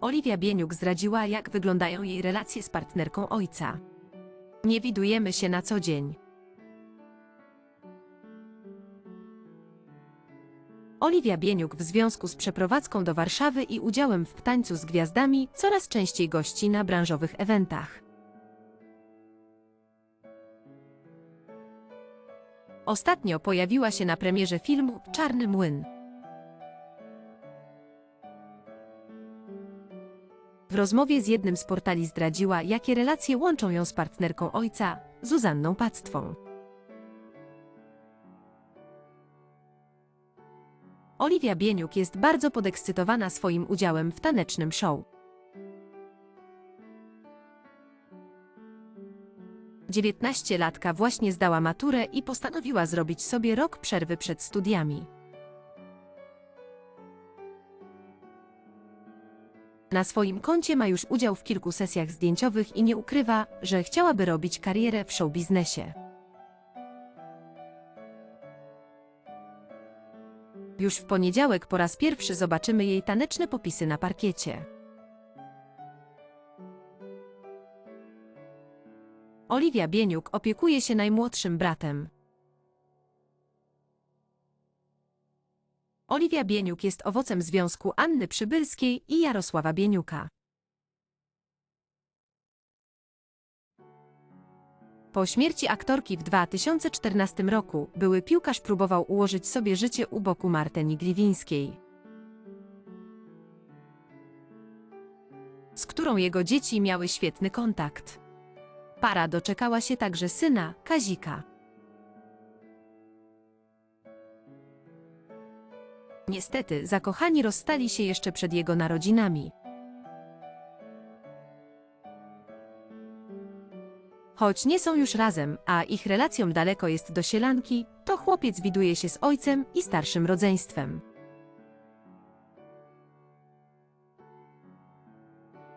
Oliwia Bieniuk zdradziła, jak wyglądają jej relacje z partnerką ojca. Nie widujemy się na co dzień. Oliwia Bieniuk w związku z przeprowadzką do Warszawy i udziałem w tańcu z gwiazdami coraz częściej gości na branżowych eventach. Ostatnio pojawiła się na premierze filmu Czarny Młyn. W rozmowie z jednym z portali zdradziła, jakie relacje łączą ją z partnerką ojca, Zuzanną Pactwą. Oliwia Bieniuk jest bardzo podekscytowana swoim udziałem w tanecznym show. Dziewiętnaściolatka właśnie zdała maturę i postanowiła zrobić sobie rok przerwy przed studiami. Na swoim koncie ma już udział w kilku sesjach zdjęciowych i nie ukrywa, że chciałaby robić karierę w showbiznesie. Już w poniedziałek po raz pierwszy zobaczymy jej taneczne popisy na parkiecie. Oliwia Bieniuk opiekuje się najmłodszym bratem. Oliwia Bieniuk jest owocem związku Anny Przybylskiej i Jarosława Bieniuka. Po śmierci aktorki w 2014 roku były piłkarz próbował ułożyć sobie życie u boku Marteni Gliwińskiej, z którą jego dzieci miały świetny kontakt. Para doczekała się także syna, Kazika. Niestety, zakochani rozstali się jeszcze przed jego narodzinami. Choć nie są już razem, a ich relacją daleko jest do sielanki, to chłopiec widuje się z ojcem i starszym rodzeństwem.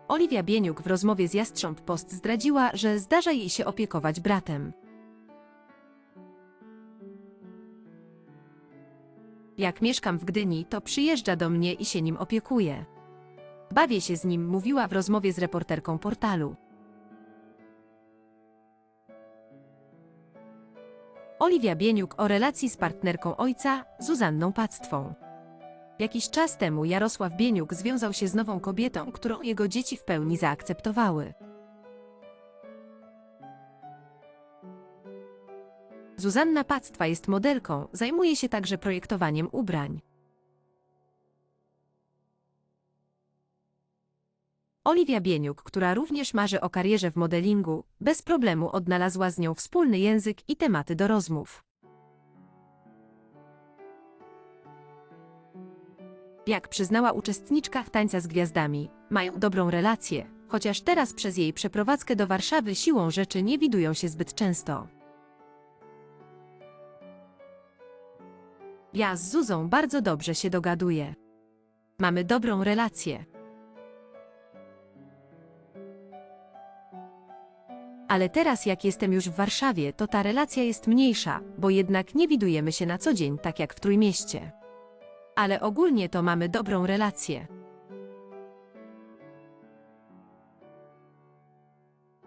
Oliwia Bieniuk w rozmowie z Jastrząb Post zdradziła, że zdarza jej się opiekować bratem. Jak mieszkam w Gdyni, to przyjeżdża do mnie i się nim opiekuje. Bawię się z nim, mówiła w rozmowie z reporterką portalu. Oliwia Bieniuk o relacji z partnerką ojca, Zuzanną Pactwą. Jakiś czas temu Jarosław Bieniuk związał się z nową kobietą, którą jego dzieci w pełni zaakceptowały. Zuzanna Pactwa jest modelką, zajmuje się także projektowaniem ubrań. Oliwia Bieniuk, która również marzy o karierze w modelingu, bez problemu odnalazła z nią wspólny język i tematy do rozmów. Jak przyznała uczestniczka tańca z gwiazdami, mają dobrą relację, chociaż teraz przez jej przeprowadzkę do Warszawy siłą rzeczy nie widują się zbyt często. Ja z Zuzą bardzo dobrze się dogaduję. Mamy dobrą relację. Ale teraz jak jestem już w Warszawie, to ta relacja jest mniejsza, bo jednak nie widujemy się na co dzień tak jak w Trójmieście. Ale ogólnie to mamy dobrą relację.